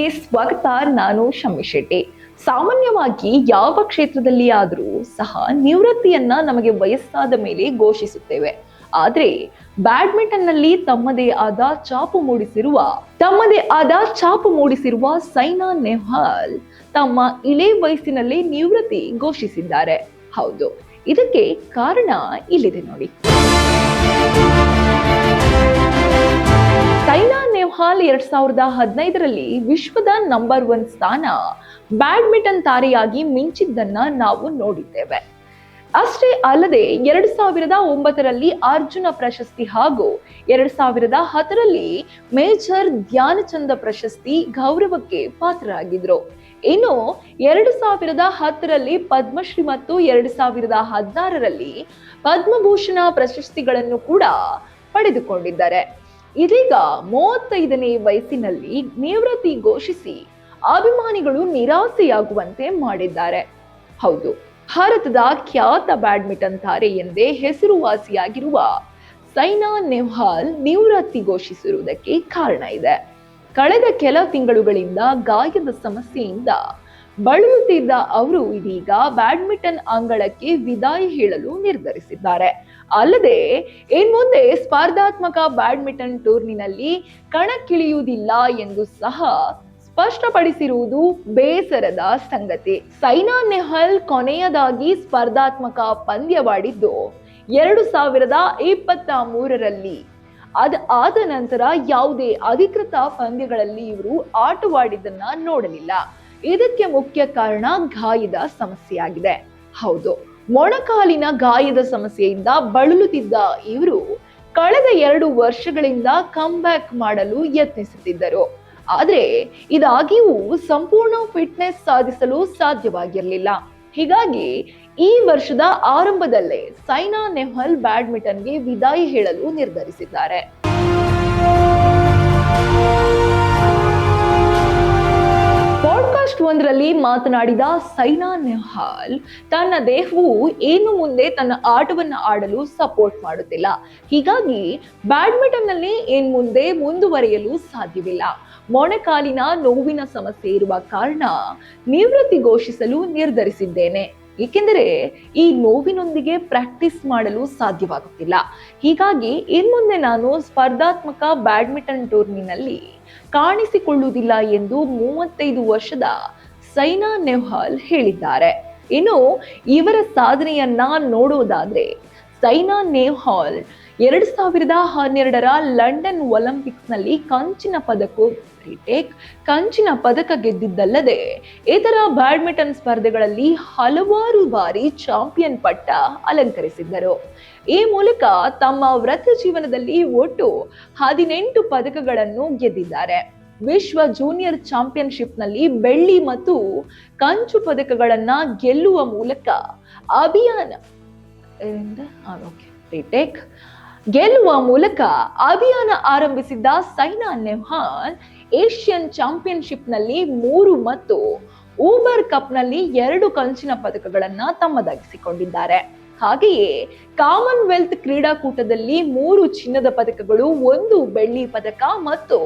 ಟಿವಿಗೆ ಸ್ವಾಗತ. ನಾನು ಶಮ್ಮಿ ಶೆಟ್ಟಿ. ಸಾಮಾನ್ಯವಾಗಿ ಯಾವ ಕ್ಷೇತ್ರದಲ್ಲಿ ಆದರೂ ಸಹ ನಿವೃತ್ತಿಯನ್ನ ನಮಗೆ ವಯಸ್ಸಾದ ಮೇಲೆ ಘೋಷಿಸುತ್ತೇವೆ. ಆದರೆ ಬ್ಯಾಡ್ಮಿಂಟನ್ನಲ್ಲಿ ತಮ್ಮದೇ ಆದ ಚಾಪು ಮೂಡಿಸಿರುವ, ತಮ್ಮದೇ ಆದ ಚಾಪು ಮೂಡಿಸಿರುವ ಸೈನಾ ನೆಹ್ವಾಲ್ ತಮ್ಮ ಇಳೆ ವಯಸ್ಸಿನಲ್ಲಿ ನಿವೃತ್ತಿ ಘೋಷಿಸಿದ್ದಾರೆ. ಹೌದು, ಇದಕ್ಕೆ ಕಾರಣ ಇಲ್ಲಿದೆ ನೋಡಿ. ಸೈನಾ ನೆಹ್ವಾಲ್ ಎರಡ್ ಸಾವಿರದ ಹದಿನೈದರಲ್ಲಿ ವಿಶ್ವದ ನಂಬರ್ ಒನ್ ಸ್ಥಾನ ಬ್ಯಾಡ್ಮಿಂಟನ್ ತಾರೆಯಾಗಿ ಮಿಂಚಿದ್ದನ್ನ ನಾವು ನೋಡಿದ್ದೇವೆ. ಅಷ್ಟೇ ಅಲ್ಲದೆ ಎರಡ್ ಸಾವಿರದ ಒಂಬತ್ತರಲ್ಲಿ ಅರ್ಜುನ ಪ್ರಶಸ್ತಿ ಹಾಗೂ ಎರಡ್ ಸಾವಿರದ ಹತ್ತರಲ್ಲಿ ಮೇಜರ್ ಧ್ಯಾನಚಂದ ಪ್ರಶಸ್ತಿ ಗೌರವಕ್ಕೆ ಪಾತ್ರರಾಗಿದ್ರು. ಇನ್ನು ಎರಡು ಸಾವಿರದ ಹತ್ತರಲ್ಲಿ ಪದ್ಮಶ್ರೀ ಮತ್ತು ಎರಡು ಸಾವಿರದ ಹದಿನಾರರಲ್ಲಿ ಪದ್ಮಭೂಷಣ ಪ್ರಶಸ್ತಿಗಳನ್ನು ಕೂಡ ಪಡೆದುಕೊಂಡಿದ್ದಾರೆ. ಇದೀಗ ಮೂವತ್ತೈದನೇ ವಯಸ್ಸಿನಲ್ಲಿ ನಿವೃತ್ತಿ ಘೋಷಿಸಿ ಅಭಿಮಾನಿಗಳು ನಿರಾಸೆಯಾಗುವಂತೆ ಮಾಡಿದ್ದಾರೆ. ಹೌದು, ಭಾರತದ ಖ್ಯಾತ ಬ್ಯಾಡ್ಮಿಂಟನ್ ತಾರೆ ಎಂದೇ ಹೆಸರುವಾಸಿಯಾಗಿರುವ ಸೈನಾ ನೆಹ್ವಾಲ್ ನಿವೃತ್ತಿ ಘೋಷಿಸಿರುವುದಕ್ಕೆ ಕಾರಣ ಇದೆ. ಕಳೆದ ಕೆಲ ತಿಂಗಳುಗಳಿಂದ ಗಾಯದ ಸಮಸ್ಯೆಯಿಂದ ಬಳಲುತ್ತಿದ್ದ ಅವರು ಇದೀಗ ಬ್ಯಾಡ್ಮಿಂಟನ್ ಅಂಗಳಕ್ಕೆ ವಿದಾಯ ಹೇಳಲು ನಿರ್ಧರಿಸಿದ್ದಾರೆ. ಅಲ್ಲದೆ, ಇನ್ ಮುಂದೆ ಸ್ಪರ್ಧಾತ್ಮಕ ಬ್ಯಾಡ್ಮಿಂಟನ್ ಟೂರ್ನಿನಲ್ಲಿ ಕಣಕ್ಕಿಳಿಯುವುದಿಲ್ಲ ಎಂದು ಸಹ ಸ್ಪಷ್ಟಪಡಿಸಿರುವುದು ಬೇಸರದ ಸಂಗತಿ. ಸೈನಾ ನೆಹಲ್ ಕೊನೆಯದಾಗಿ ಸ್ಪರ್ಧಾತ್ಮಕ ಪಂದ್ಯವಾಡಿದ್ದು ಎರಡು ಸಾವಿರದ ಇಪ್ಪತ್ತ ಮೂರರಲ್ಲಿ. ಅದ ಆದ ನಂತರ ಯಾವುದೇ ಅಧಿಕೃತ ಪಂದ್ಯಗಳಲ್ಲಿ ಇವರು ಆಟವಾಡಿದ್ದನ್ನ ನೋಡಲಿಲ್ಲ. ಇದಕ್ಕೆ ಮುಖ್ಯ ಕಾರಣ ಗಾಯದ ಸಮಸ್ಯೆಯಾಗಿದೆ. ಹೌದು. ಮೊಣಕಾಲಿನ ಗಾಯದ ಸಮಸ್ಯೆಯಿಂದ ಬಳಲುತ್ತಿದ್ದ ಇವರು ಕಳೆದ ಎರಡು ವರ್ಷಗಳಿಂದ ಬ್ಯಾಕ್ ಮಾಡಲು ಯತ್ನಿಸುತ್ತಿದ್ದರು. ಆದರೆ ಇದಾಗಿಯೂ ಸಂಪೂರ್ಣ ಫಿಟ್ನೆಸ್ ಸಾಧಿಸಲು ಸಾಧ್ಯವಾಗಿರಲಿಲ್ಲ. ಹೀಗಾಗಿ ಈ ವರ್ಷದ ಆರಂಭದಲ್ಲೇ ಸೈನಾ ನೆಹ್ವಾಲ್ ಬ್ಯಾಡ್ಮಿಂಟನ್ಗೆ ವಿದಾಯಿ ಹೇಳಲು ನಿರ್ಧರಿಸಿದ್ದಾರೆ. ಒಂದರಲ್ಲಿ ಮಾತನಾಡಿದ ಸೈನಾ ನೆಹ್ವಾಲ್, ತನ್ನ ದೇಹವು ಏನು ಮುಂದೆ ತನ್ನ ಆಟವನ್ನು ಆಡಲು ಸಪೋರ್ಟ್ ಮಾಡುತ್ತಿಲ್ಲ. ಹೀಗಾಗಿ ಬ್ಯಾಡ್ಮಿಂಟನ್ನಲ್ಲಿ ಏನ್ ಮುಂದೆ ಮುಂದುವರಿಯಲು ಸಾಧ್ಯವಿಲ್ಲ. ಮೊಣಕಾಲಿನ ನೋವಿನ ಸಮಸ್ಯೆ ಇರುವ ಕಾರಣ ನಿವೃತ್ತಿ ಘೋಷಿಸಲು ನಿರ್ಧರಿಸಿದ್ದೇನೆ. ಏಕೆಂದರೆ ಈ ನೋವಿನೊಂದಿಗೆ ಪ್ರಾಕ್ಟೀಸ್ ಮಾಡಲು ಸಾಧ್ಯವಾಗುತ್ತಿಲ್ಲ. ಹೀಗಾಗಿ ಇನ್ಮುಂದೆ ನಾನು ಸ್ಪರ್ಧಾತ್ಮಕ ಬ್ಯಾಡ್ಮಿಂಟನ್ ಟೂರ್ನಿನಲ್ಲಿ ಕಾಣಿಸಿಕೊಳ್ಳುವುದಿಲ್ಲ ಎಂದು ಮೂವತ್ತೈದು ವರ್ಷದ ಸೈನಾ ನೆಹ್ವಾಲ್ ಹೇಳಿದ್ದಾರೆ. ಇನ್ನು ಇವರ ಸಾಧನೆಯನ್ನ ನೋಡುವುದಾದ್ರೆ, ಸೈನಾ ನೆಹ್ವಾಲ್ ಎರಡು ಸಾವಿರದ ಹನ್ನೆರಡರ ಲಂಡನ್ ಒಲಿಂಪಿಕ್ಸ್ನಲ್ಲಿ ಕಂಚಿನ ಪದಕ ರಿಟೇಕ್ ಕಂಚಿನ ಪದಕ ಗೆದ್ದಿದ್ದಲ್ಲದೆ, ಇತರ ಬ್ಯಾಡ್ಮಿಂಟನ್ ಸ್ಪರ್ಧೆಗಳಲ್ಲಿ ಹಲವಾರು ಬಾರಿ ಚಾಂಪಿಯನ್ ಪಟ್ಟ ಅಲಂಕರಿಸಿದ್ದರು. ಈ ಮೂಲಕ ತಮ್ಮ ವೃತ್ತ ಜೀವನದಲ್ಲಿ ಒಟ್ಟು ಹದಿನೆಂಟು ಪದಕಗಳನ್ನು ಗೆದ್ದಿದ್ದಾರೆ. ವಿಶ್ವ ಜೂನಿಯರ್ ಚಾಂಪಿಯನ್ಶಿಪ್ನಲ್ಲಿ ಬೆಳ್ಳಿ ಮತ್ತು ಕಂಚು ಪದಕಗಳನ್ನು ಗೆಲ್ಲುವ ಮೂಲಕ ಅಭಿಯಾನ ಗೆಲ್ಲುವ ಮೂಲಕ ಅಭಿಯಾನ ಆರಂಭಿಸಿದ್ದ ಸೈನಾ ನೆಹ್ವಾನ್ ಏಷ್ಯನ್ ಚಾಂಪಿಯನ್ಶಿಪ್ನಲ್ಲಿ ಮೂರು ಮತ್ತು ಊಬರ್ ಕಪ್ನಲ್ಲಿ ಎರಡು ಕಂಚಿನ ಪದಕಗಳನ್ನು ತಮ್ಮದಾಗಿಸಿಕೊಂಡಿದ್ದಾರೆ. ಹಾಗೆಯೇ ಕಾಮನ್ವೆಲ್ತ್ ಕ್ರೀಡಾಕೂಟದಲ್ಲಿ ಮೂರು ಚಿನ್ನದ ಪದಕಗಳು, ಒಂದು ಬೆಳ್ಳಿ ಪದಕ ಮತ್ತು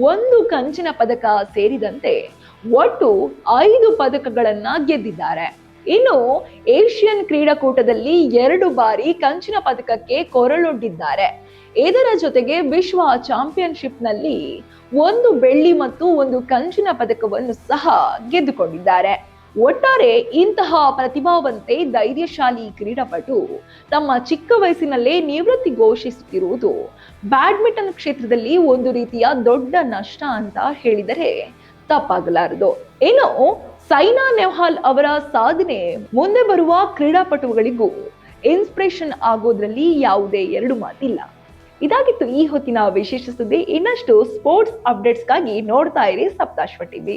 ಒಂದು ಕಂಚಿನ ಪದಕ ಸೇರಿದಂತೆ ಒಟ್ಟು ಐದು ಪದಕಗಳನ್ನ ಗೆದ್ದಿದ್ದಾರೆ. ಇನ್ನು ಏಷ್ಯನ್ ಕ್ರೀಡಾಕೂಟದಲ್ಲಿ ಎರಡು ಬಾರಿ ಕಂಚಿನ ಪದಕಕ್ಕೆ ಕೊರಳೊಡ್ಡಿದ್ದಾರೆ. ಇದರ ಜೊತೆಗೆ ವಿಶ್ವ ಚಾಂಪಿಯನ್ಶಿಪ್ನಲ್ಲಿ ಒಂದು ಬೆಳ್ಳಿ ಮತ್ತು ಒಂದು ಕಂಚಿನ ಪದಕವನ್ನು ಸಹ ಗೆದ್ದುಕೊಂಡಿದ್ದಾರೆ. ಒಟ್ಟಾರೆ ಇಂತಹ ಪ್ರತಿಭಾವಂತೆ ಧೈರ್ಯಶಾಲಿ ಕ್ರೀಡಾಪಟು ತಮ್ಮ ಚಿಕ್ಕ ವಯಸ್ಸಿನಲ್ಲೇ ನಿವೃತ್ತಿ ಘೋಷಿಸುತ್ತಿರುವುದು. ಬ್ಯಾಡ್ಮಿಂಟನ್ ಕ್ಷೇತ್ರದಲ್ಲಿ ಒಂದು ರೀತಿಯ ದೊಡ್ಡ ನಷ್ಟ ಅಂತ ಹೇಳಿದರೆ ತಪ್ಪಾಗಲಾರದು. ಇನ್ನು ಸೈನಾ ನೆಹ್ವಾಲ್ ಅವರ ಸಾಧನೆ ಮುಂದೆ ಬರುವ ಕ್ರೀಡಾಪಟುಗಳಿಗೂ ಇನ್ಸ್ಪಿರೇಷನ್ ಆಗೋದ್ರಲ್ಲಿ ಯಾವುದೇ ಎರಡು ಮಾತಿಲ್ಲ. ಇದಾಗಿತ್ತು ಈ ಹೊತ್ತಿನ ವಿಶೇಷ ಸುದ್ದಿ. ಇನ್ನಷ್ಟು ಸ್ಪೋರ್ಟ್ಸ್ ಅಪ್ಡೇಟ್ಸ್ಗಾಗಿ ನೋಡ್ತಾ ಇರಿ ಸಪ್ತಾಶ್ವ ಟಿವಿ.